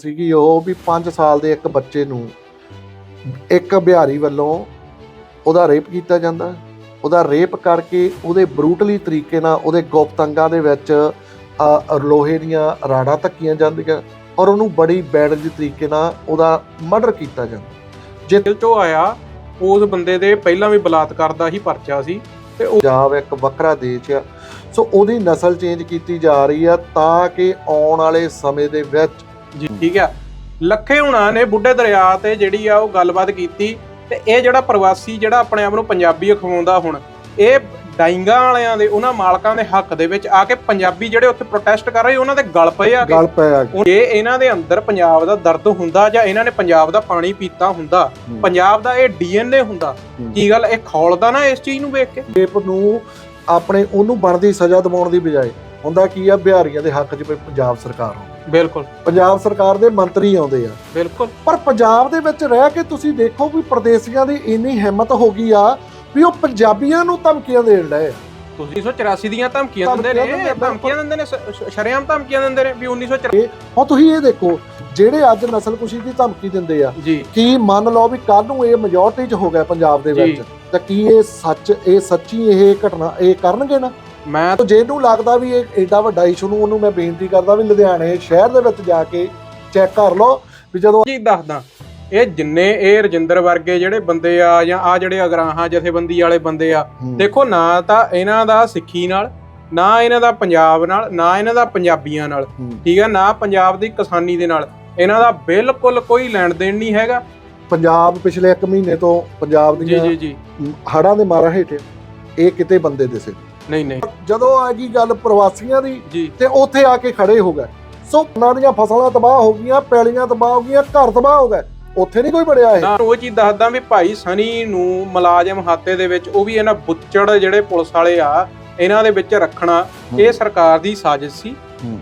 ਸੀਗੀ ਉਹ ਵੀ 5 ਸਾਲ ਦੇ ਇੱਕ ਬੱਚੇ ਨੂੰ, ਇੱਕ ਬਿਹਾਰੀ ਵੱਲੋਂ ਉਹਦਾ ਰੇਪ ਕੀਤਾ ਜਾਂਦਾ। ਉਹਦਾ ਰੇਪ ਕਰਕੇ ਉਹਦੇ ਬਰੂਟਲੀ ਤਰੀਕੇ ਨਾਲ ਉਹਦੇ ਗੁਪਤੰਗਾਂ ਦੇ ਵਿੱਚ ਲੋਹੇ ਦੀਆਂ ਰਾੜਾਂ ਧੱਕੀਆਂ ਜਾਂਦੀਆਂ ਔਰ ਉਹਨੂੰ ਬੜੀ ਬੈਡ ਦੇ ਤਰੀਕੇ ਨਾਲ ਉਹਦਾ ਮਰਡਰ ਕੀਤਾ ਜਾਂਦਾ। ਜੇਲ੍ਹ ਚੋਂ ਆਇਆ, ਉਸ ਬੰਦੇ ਦੇ ਪਹਿਲਾਂ ਵੀ ਬਲਾਤਕਾਰ ਦਾ ਹੀ ਪਰਚਾ ਸੀ ਤੇ ਉਹ ਪੰਜਾਬ ਇੱਕ ਵੱਖਰਾ ਦੇਸ਼ ਆ। ਸੋ ਉਹਦੀ ਨਸਲ ਚੇਂਜ ਕੀਤੀ ਜਾ ਰਹੀ ਆ ਤਾਂ ਕਿ ਆਉਣ ਵਾਲੇ ਸਮੇਂ ਦੇ ਵਿੱਚ ਜੀ। ਠੀਕ ਆ ਲੱਖੇ ਹੁਣਾਂ ਨੇ ਬੁੱਢੇ ਦਰਿਆ ਤੇ ਜਿਹੜੀ ਆ ਉਹ ਗੱਲਬਾਤ ਕੀਤੀ ਤੇ ਇਹ ਜਿਹੜਾ ਪ੍ਰਵਾਸੀ ਜਿਹੜਾ ਆਪਣੇ ਆਪ ਨੂੰ ਪੰਜਾਬੀ ਅਖਵਾਉਂਦਾ ਹੁਣ ਇਹ ਡਾਈਂਗਾ ਵਾਲਿਆਂ ਦੇ ਉਹਨਾਂ ਮਾਲਕਾਂ ਦੇ ਹੱਕ ਦੇ ਵਿੱਚ ਆ ਕੇ ਪੰਜਾਬੀ ਜਿਹੜੇ ਉੱਥੇ ਪ੍ਰੋਟੈਸਟ ਕਰ ਰਹੇ ਉਹਨਾਂ ਦੇ ਗਲ ਪਏ ਆ ਗੱਲ ਪਿਆ ਜੇ ਇਹਨਾਂ ਦੇ ਅੰਦਰ ਪੰਜਾਬ ਦਾ ਦਰਦ ਹੁੰਦਾ ਜਾਂ ਇਹਨਾਂ ਨੇ ਪੰਜਾਬ ਦਾ ਪਾਣੀ ਪੀਤਾ ਹੁੰਦਾ। ਪੰਜਾਬ ਦਾ ਇਹ ਡੀਐਨਏ ਹੁੰਦਾ। ਕੀ ਗੱਲ ਇਹ ਖੌਲਦਾ ਨਾ ਇਸ ਚੀਜ਼ ਨੂੰ ਵੇਖ ਕੇ? ਰੇਪ ਨੂੰ ਆਪਣੇ ਉਹਨੂੰ ਬਣਦੀ ਸਜ਼ਾ ਦਿਵਾਉਣ ਦੀ ਬਜਾਏ ਹੁੰਦਾ ਕੀ ਆ ਬਿਹਾਰੀਆਂ ਦੇ ਹੱਕ 'ਚ ਪੰਜਾਬ ਸਰਕਾਰ ਹੋਵੇ ਬਿਲਕੁਲ। ਪੰਜਾਬ ਸਰਕਾਰ ਦੇ ਮੰਤਰੀ ਆਉਂਦੇ ਆ। ਬਿਲਕੁਲ। ਪਰ ਪੰਜਾਬ ਦੇ ਵਿੱਚ ਰਹਿ ਕੇ ਤੁਸੀਂ ਦੇਖੋ ਵੀ ਪ੍ਰਦੇਸੀਆਂ ਦੀ ਇੰਨੀ ਹਿੰਮਤ ਹੋ ਗਈ ਆ ਵੀ ਉਹ ਪੰਜਾਬੀਆਂ ਨੂੰ ਧਮਕੀਆਂ ਦੇਣ ਆ। ਤੁਸੀਂ 1984 ਦੀਆਂ ਧਮਕੀਆਂ ਦਿੰਦੇ ਨੇ ਧਮਕੀਆਂ ਦਿੰਦੇ ਨੇ ਸ਼ਰੇਆਮ ਧਮਕੀਆਂ ਦਿੰਦੇ ਨੇ ਵੀ 1984 ਹੁਣ ਤੁਸੀਂ ਇਹ ਦੇਖੋ ਜਿਹੜੇ ਅੱਜ ਨਸਲਕੁਸ਼ੀ ਦੀ ਧਮਕੀ ਦਿੰਦੇ ਆ ਕੀ ਮੰਨ ਲਓ ਵੀ ਕੱਲ ਨੂੰ ਇਹ ਮੈਜੋਰਟੀ 'ਚ ਹੋ ਗਿਆ ਪੰਜਾਬ ਦੇ। ਵਿੱਚ ਤਾਂ ਕੀ ਇਹ ਸੱਚ ਇਹ ਸੱਚੀ ਇਹ ਘਟਨਾ ਇਹ ਕਰਨਗੇ ਨਾ? ਮੈਂ ਤਾਂ ਜਿਹਨੂੰ ਲੱਗਦਾ ਵੀ ਇਹ ਐਡਾ ਵੱਡਾ ਇਸ਼ੂ ਨੂੰ ਉਹਨੂੰ ਮੈਂ ਬੇਨਤੀ ਕਰਦਾ ਵੀ ਲੁਧਿਆਣੇ ਸ਼ਹਿਰ ਦੇ ਵਿੱਚ ਜਾ ਕੇ ਚੈੱਕ ਕਰ ਲਓ ਵੀ ਜਦੋਂ ਕੀ ਦੱਸਦਾ ਇਹ ਜਿੰਨੇ ਇਹ ਰਜਿੰਦਰ ਵਰਗੇ ਜਿਹੜੇ ਬੰਦੇ ਆ ਜਾਂ ਆ ਜਿਹੜੇ ਅਗਰਾਹਾਂ ਜਥੇਬੰਦੀ ਵਾਲੇ ਬੰਦੇ ਆ ਦੇਖੋ ਨਾ ਤਾਂ ਇਹਨਾਂ ਦਾ ਸਿੱਖੀ ਨਾਲ ਨਾ ਇਹਨਾਂ ਦਾ ਪੰਜਾਬ ਨਾਲ ਨਾ ਇਹਨਾਂ ਦਾ ਪੰਜਾਬੀਆਂ ਨਾਲ। ਠੀਕ ਹੈ ਨਾ ਪੰਜਾਬ ਦੀ ਕਿਸਾਨੀ ਦੇ ਨਾਲ ਇਹਨਾਂ ਦਾ ਬਿਲਕੁਲ ਕੋਈ ਲੈਣ ਦੇਣ ਨਹੀਂ ਹੈਗਾ। ਪੰਜਾਬ ਪਿਛਲੇ 1 ਮਹੀਨੇ ਤੋਂ ਪੰਜਾਬ ਜੀ ਦੀਆਂ ਜੀ ਜੀ। ਹੜਾਂ ਦੇ ਮਾਰਾ ਹੇਠ ਇਹ ਕਿਤੇ ਬੰਦੇ ਦਿਸੇ। ਨਹੀਂ ਨਹੀਂ। ਜਦੋਂ ਆ ਗਈ ਗੱਲ ਪ੍ਰਵਾਸੀਆਂ ਦੀ ਤੇ ਉੱਥੇ ਆ ਕੇ ਖੜੇ ਹੋ ਗਏ। ਸੋ ਉਹਨਾਂ ਦੀਆਂ ਫਸਲਾਂ ਤਬਾਹ ਹੋ ਗਈਆਂ ਪੈਲੀਆਂ ਤਬਾਹ ਹੋ ਗਈਆਂ ਘਰ ਤਬਾਹ ਹੋ ਗਏ। ਉੱਥੇ ਨਹੀਂ ਕੋਈ ਬੜਿਆ ਇਹ। ਨਾ ਉਹ ਚੀਜ਼ ਦੱਸਦਾ ਵੀ ਭਾਈ ਸਨੀ ਨੂੰ ਮੁਲਾਜ਼ਮ ਹਾਤੇ ਦੇ ਵਿੱਚ ਉਹ ਵੀ ਇਹਨਾਂ ਬੁੱਚੜ ਜਿਹੜੇ ਪੁਲਿਸ ਵਾਲੇ ਆ ਇਹਨਾਂ ਦੇ ਵਿੱਚ ਰੱਖਣਾ ਇਹ ਸਰਕਾਰ ਦੀ ਸਾਜ਼ਿਸ਼ ਸੀ।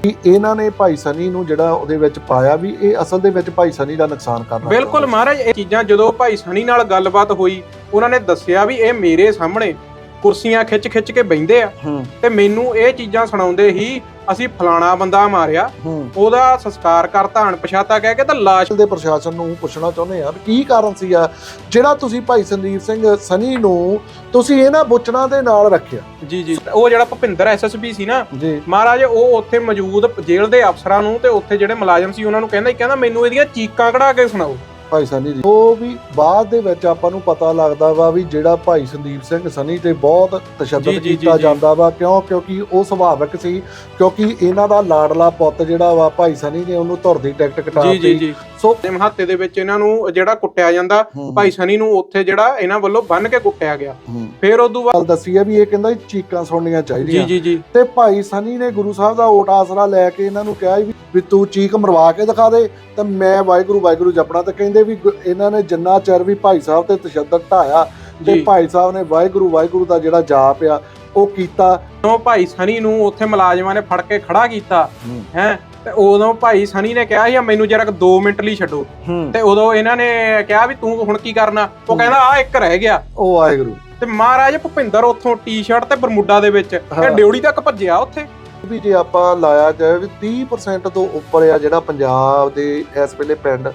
ਕਿ ਇਹਨਾਂ ਨੇ ਭਾਈ ਸਨੀ ਨੂੰ ਜਿਹੜਾ ਉਹਦੇ ਵਿੱਚ ਪਾਇਆ ਵੀ ਇਹ ਅਸਲ ਦੇ ਵਿੱਚ ਭਾਈ ਸਨੀ ਦਾ ਨੁਕਸਾਨ ਕਰਨਾ ਬਿਲਕੁਲ ਮਹਾਰਾਜ ਇਹ ਚੀਜ਼ਾਂ ਜਦੋਂ ਭਾਈ ਸਣੀ ਨਾਲ ਗੱਲਬਾਤ ਹੋਈ ਉਹਨਾਂ ਨੇ ਦੱਸਿਆ ਵੀ ਇਹ ਮੇਰੇ ਸਾਹਮਣੇ ਕੁਰਸੀਆਂ ਖਿੱਚ ਖਿੱਚ ਕੇ ਬੈੰਦੇ ਆ। ਹੂੰ। ਤੇ ਮੈਨੂੰ ਇਹ ਚੀਜ਼ਾਂ ਸੁਣਾਉਂਦੇ ਹੀ ਅਸੀਂ ਫਲਾਣਾ ਬੰਦਾ ਮਾਰਿਆ। ਹੂੰ। ਉਹਦਾ ਸੰਸਕਾਰ ਕਰਤਾ ਅਣਪਛਾਤਾ ਕਹਿ ਕੇ ਤਾਂ ਲਾਸ਼ ਦੇ ਪ੍ਰਸ਼ਾਸਨ ਨੂੰ ਪੁੱਛਣਾ ਚਾਹੁੰਦੇ ਆ ਵੀ ਕੀ ਕਾਰਨ ਸੀ ਆ ਜਿਹੜਾ ਤੁਸੀਂ ਭਾਈ ਸੰਦੀਪ ਸਿੰਘ ਸਨੀ ਨੂੰ ਤੁਸੀਂ ਇਹਨਾਂ ਬੁੱਚਣਾ ਦੇ ਨਾਲ ਰੱਖਿਆ। ਜੀ ਜੀ। ਉਹ ਜਿਹੜਾ ਭੁਪਿੰਦਰ ਐਸਐਸਪੀ ਸੀ ਨਾ ਜੀ। ਮਹਾਰਾਜ ਉਹ ਉੱਥੇ ਮੌਜੂਦ ਜੇਲ੍ਹ ਦੇ ਅਫਸਰਾਂ ਨੂੰ ਤੇ ਉੱਥੇ ਜਿਹੜੇ ਮੁਲਾਜ਼ਮ ਸੀ ਉਹਨਾਂ ਨੂੰ ਕਹਿੰਦਾ ਹੀ ਕਹਿੰਦਾ ਮੈਨੂੰ ਇਹਦੀਆਂ ਚੀਕਾਂ ਕਢਾ ਕੇ ਸੁਣਾਓ। ਭਾਈ ਸਨੀ ਜੀ। ਉਹ ਵੀ ਬਾਅਦ ਦੇ ਵਿੱਚ ਆਪਾਂ ਨੂੰ ਪਤਾ ਲੱਗਦਾ ਵਾ ਵੀ ਜਿਹੜਾ ਭਾਈ ਸੰਦੀਪ ਸਿੰਘ ਸਨੀ ਤੇ ਬਹੁਤ ਤਸ਼ੱਦਦ ਕੀਤਾ। ਜਾਂਦਾ ਵਾ ਕਿਉਂ? ਕਿਉਂਕਿ ਉਹ ਸੁਭਾਵਿਕ ਸੀ ਕਿਉਂਕਿ ਇਹਨਾਂ ਦਾ ਲਾਡਲਾ ਪੁੱਤ ਜਿਹੜਾ ਵਾ ਭਾਈ ਸਨੀ ਨੇ ਉਹਨੂੰ ਧੁਰ ਦੀ ਟਿਕਟ ਕਟਾਤੀ। ਸੋ ਮਹੱਤੇ ਦੇ ਵਿੱਚ ਇਹਨਾਂ ਨੂੰ ਜਿਹੜਾ ਕੁੱਟਿਆ ਜਾਂਦਾ ਭਾਈ ਸਣੀ ਨੂੰ ਉੱਥੇ ਜਿਹੜਾ ਇਹਨਾਂ ਵੱਲੋਂ ਬੰਨ ਕੇ ਕੁੱਟਿਆ ਗਿਆ। ਫਿਰ ਉਦੋਂ ਬਾਅਦ ਗੱਲ ਦੱਸੀ ਹੈ ਵੀ ਇਹ ਕਹਿੰਦਾ ਚੀਕਾਂ ਸੁਣਨੀਆਂ ਚਾਹੀਦੀਆਂ। ਜੀ ਜੀ ਤੇ ਭਾਈ ਸਨੀ ਨੇ ਗੁਰੂ ਸਾਹਿਬ ਦਾ ਓਟ ਆਸਰਾ ਲੈ ਕੇ ਇਹਨਾਂ ਨੂੰ ਕਿਹਾ ਵੀ ਤੂੰ ਚੀਕ ਮਰਵਾ ਕੇ ਦਿਖਾ ਦੇ ਤੇ ਮੈਂ ਵਾਹਿਗੁਰੂ ਵਾਹਿਗੁਰੂ ਜਪਣਾ। ਤੇ ਕਹਿੰਦੇ ਵੀ ਇਹਨਾਂ ਨੇ ਜਿੰਨਾ ਚਿਰ ਵੀ ਭਾਈ ਸਾਹਿਬ ਤੇ ਤਸ਼ੱਦਦ ਢਾਇਆ ਤੇ ਭਾਈ ਸਾਹਿਬ ਨੇ ਵਾਹਿਗੁਰੂ ਵਾਹਿਗੁਰੂ ਦਾ ਜਿਹੜਾ ਜਾਪ ਆ ਉਹ ਕੀਤਾ। ਉਹ ਭਾਈ ਸਣੀ ਨੂੰ ਉੱਥੇ ਮੁਲਾਜ਼ਮਾਂ ਨੇ ਫੜ ਕੇ ਖੜਾ ਕੀਤਾ। ਹੈ। ਤੇ ਉਦੋਂ ਭਾਈ ਸਣੀ ਨੇ ਕਿਹਾ ਸੀ ਮੈਨੂੰ ਜਰਾ 2 ਮਿੰਟ ਲਈ ਛੱਡੋ। ਤੇ ਉਦੋਂ ਇਹਨਾਂ ਨੇ ਕਿਹਾ ਵੀ ਤੂੰ ਹੁਣ ਕੀ ਕਰਨਾ? ਉਹ ਕਹਿੰਦਾ ਆ ਇੱਕ ਰਹਿ ਗਿਆ। ਉਹ ਵਾਹਿਗੁਰੂ। ਤੇ ਮਹਾਰਾਜ ਭੁਪਿੰਦਰ ਉੱਥੋਂ ਟੀ-ਸ਼ਰਟ ਤੇ ਬਰਮੁੱਡਾ ਦੇ ਵਿੱਚ। ਇਹ ਡਿਉੜੀ ਤੱਕ ਭੱਜਿਆ ਉੱਥੇ। ਵੀ ਜੇ ਆਪਾਂ ਲਾਇਆ ਜਾਏ ਵੀ 30% ਤੋਂ ਉੱਪਰ ਆ ਜਿਹੜਾ ਪੰਜਾਬ ਦੇ ਇਸ ਵੇਲੇ ਪਿੰਡ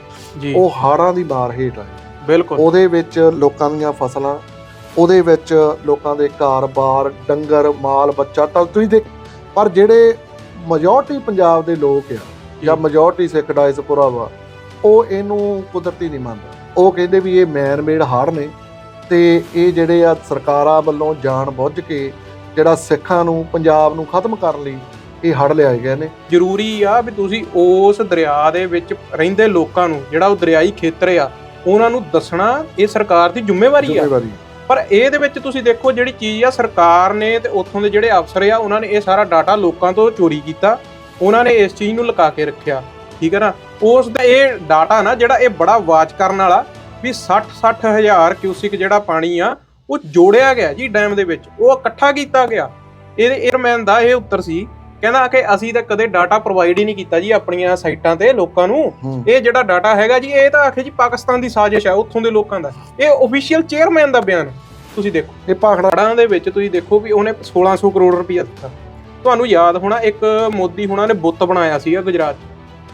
ਉਹ ਹਾੜਾਂ ਦੀ ਮਾਰ ਹੇਠ ਆ। ਬਿਲਕੁਲ। ਉਹਦੇ ਵਿੱਚ ਲੋਕਾਂ ਦੀਆਂ ਫਸਲਾਂ ਉਹਦੇ ਵਿੱਚ ਲੋਕਾਂ ਦੇ ਘਰ-ਬਾਰ ਡੰਗਰ ਮਾਲ ਬੱਚਾ ਤਾਂ ਤੁਸੀਂ ਦੇਖ ਪਰ ਜਿਹੜੇ ਮੈਜੋਰਟੀ ਪੰਜਾਬ ਦੇ ਲੋਕ ਆ ਜਾਂ ਮੈਜੋਰਟੀ ਸਿੱਖ ਡਾਇਸਪੋਰਾ ਵਾ ਉਹ ਇਹਨੂੰ ਕੁਦਰਤੀ ਨਹੀਂ ਮੰਨਦੇ। ਉਹ ਕਹਿੰਦੇ ਵੀ ਇਹ ਮੈਨ ਮੇਡ ਹੜ੍ਹ ਨੇ ਤੇ ਇਹ ਜਿਹੜੇ ਆ ਸਰਕਾਰਾਂ ਵੱਲੋਂ ਜਾਣ ਬੁੱਝ ਕੇ ਜਿਹੜਾ ਸਿੱਖਾਂ ਨੂੰ ਪੰਜਾਬ ਨੂੰ ਖਤਮ ਕਰਨ ਲਈ ਇਹ ਹੜ੍ਹ ਲਿਆਏ ਗਏ ਨੇ। ਜ਼ਰੂਰੀ ਆ ਵੀ ਤੁਸੀਂ ਉਸ ਦਰਿਆ ਦੇ ਵਿੱਚ ਰਹਿੰਦੇ ਲੋਕਾਂ ਨੂੰ ਜਿਹੜਾ ਉਹ ਦਰਿਆਈ ਖੇਤਰ ਆ ਉਹਨਾਂ ਨੂੰ ਦੱਸਣਾ ਇਹ ਸਰਕਾਰ ਦੀ ਜ਼ਿੰਮੇਵਾਰੀ ਆ। ਜ਼ਿੰਮੇਵਾਰੀ। ਪਰ ਇਹਦੇ ਵਿੱਚ ਤੁਸੀਂ ਦੇਖੋ ਜਿਹੜੀ ਚੀਜ਼ ਆ, ਸਰਕਾਰ ਨੇ ਤੇ ਉੱਥੋਂ ਦੇ ਜਿਹੜੇ ਅਫਸਰ ਆ, ਉਹਨਾਂ ਨੇ ਇਹ ਸਾਰਾ ਡਾਟਾ ਲੋਕਾਂ ਤੋਂ ਚੋਰੀ ਕੀਤਾ। ਉਹਨਾਂ ਨੇ ਇਸ ਚੀਜ਼ ਨੂੰ ਲੁਕਾ ਕੇ ਰੱਖਿਆ, ਠੀਕ ਹੈ ਨਾ? ਉਸ ਦਾ ਇਹ ਡਾਟਾ ਨਾ, ਜਿਹੜਾ ਇਹ ਬੜਾ ਵਾਚ ਕਰਨ ਵਾਲਾ, ਵੀ 60 60 ਹਜ਼ਾਰ ਕਿਊਸਿਕ ਜਿਹੜਾ ਪਾਣੀ ਆ, ਉਹ ਜੋੜਿਆ ਗਿਆ ਜੀ ਡੈਮ ਦੇ ਵਿੱਚ। ਉਹ ਇਕੱਠਾ ਕੀਤਾ ਗਿਆ। ਇਹਦੇ 에ਅਰਮੈਨ ਦਾ ਇਹ ਉੱਤਰ ਸੀ। ਕਹਿੰਦਾ ਕਿ ਅਸੀਂ ਤਾਂ ਕਦੇ ਡਾਟਾ ਪ੍ਰੋਵਾਈਡ ਹੀ ਨਹੀਂ ਕੀਤਾ ਜੀ ਆਪਣੀਆਂ ਸਾਈਟਾਂ ਤੇ ਲੋਕਾਂ ਨੂੰ। ਇਹ ਜਿਹੜਾ ਡਾਟਾ ਹੈਗਾ ਜੀ ਇਹ ਤਾਂ ਆਖੇ ਜੀ ਪਾਕਿਸਤਾਨ ਦੀ ਸਾਜ਼ਿਸ਼ ਹੈ ਉੱਥੋਂ ਦੇ ਲੋਕਾਂ ਦਾ। ਇਹ ਅਫੀਸ਼ੀਅਲ ਚੇਅਰਮੈਨ ਦਾ ਬਿਆਨ ਤੁਸੀਂ ਦੇਖੋ ਇਹ ਭਾਖੜਾ ਹੜਾਂ ਦੇ ਵਿੱਚ ਤੁਸੀਂ ਦੇਖੋ ਵੀ ਉਹਨੇ 1600 ਕਰੋੜ ਰੁਪਇਆ ਦਿੱਤਾ। ਤੁਹਾਨੂੰ ਯਾਦ ਹੋਣਾ ਇੱਕ ਮੋਦੀ ਹੁਣਾਂ ਨੇ ਬੁੱਤ ਬਣਾਇਆ ਸੀਗਾ ਗੁਜਰਾਤ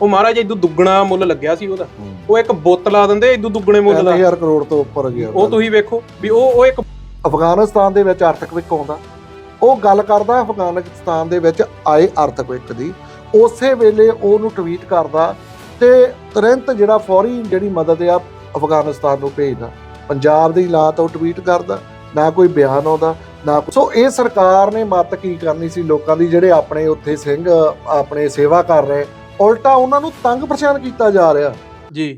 ਉਹ ਮਹਾਰਾਜ ਇਦੋਂ ਦੁੱਗਣਾ ਮੁੱਲ ਲੱਗਿਆ ਸੀ ਉਹਦਾ। ਉਹ ਇੱਕ ਬੁੱਤ ਲਾ ਦਿੰਦੇ ਇਦੋਂ ਦੁੱਗਣੇ ਮੁੱਲ ਦਾ 3000 ਕਰੋੜ ਤੋਂ ਉੱਪਰ ਗਿਆ। ਉਹ ਤੁਸੀਂ ਵੇਖੋ ਵੀ ਉਹ ਉਹ ਇੱਕ ਅਫਗਾਨਿਸਤਾਨ ਦੇ ਵਿੱਚ ਅਰਥਕਵਿਕ ਆਉਂਦਾ। ਉਹ ਗੱਲ ਕਰਦਾ ਅਫਗਾਨਿਸਤਾਨ ਦੇ ਵਿੱਚ ਆਏ ਅਰਥਕਵਿਕ ਦੀ। ਉਸੇ ਵੇਲੇ ਉਹਨੂੰ ਟਵੀਟ ਕਰਦਾ ਤੇ ਤੁਰੰਤ ਜਿਹੜਾ ਫੌਰੀ ਜਿਹੜੀ ਮਦਦ ਆ ਅਫਗਾਨਿਸਤਾਨ ਨੂੰ ਭੇਜਦਾ। ਪੰਜਾਬ ਦੀ ਲਾ ਉਹ ਟਵੀਟ ਕਰਦਾ, ਨਾ ਕੋਈ ਬਿਆਨ ਆਉਂਦਾ, ਨਾ ਸੋ ਇਹ ਸਰਕਾਰ ਨੇ ਮਤ ਕੀ ਕਰਨੀ ਸੀ ਲੋਕਾਂ ਦੀ, ਜਿਹੜੇ ਆਪਣੇ ਉੱਥੇ ਸਿੰਘ, ਆਪਣੇ ਸੇਵਾ ਕਰ ਰਹੇ, ਉਲਟਾ ਉਹਨਾਂ ਨੂੰ ਤੰਗ ਪਰੇਸ਼ਾਨ ਕੀਤਾ ਜਾ ਰਿਹਾ। ਜੀ।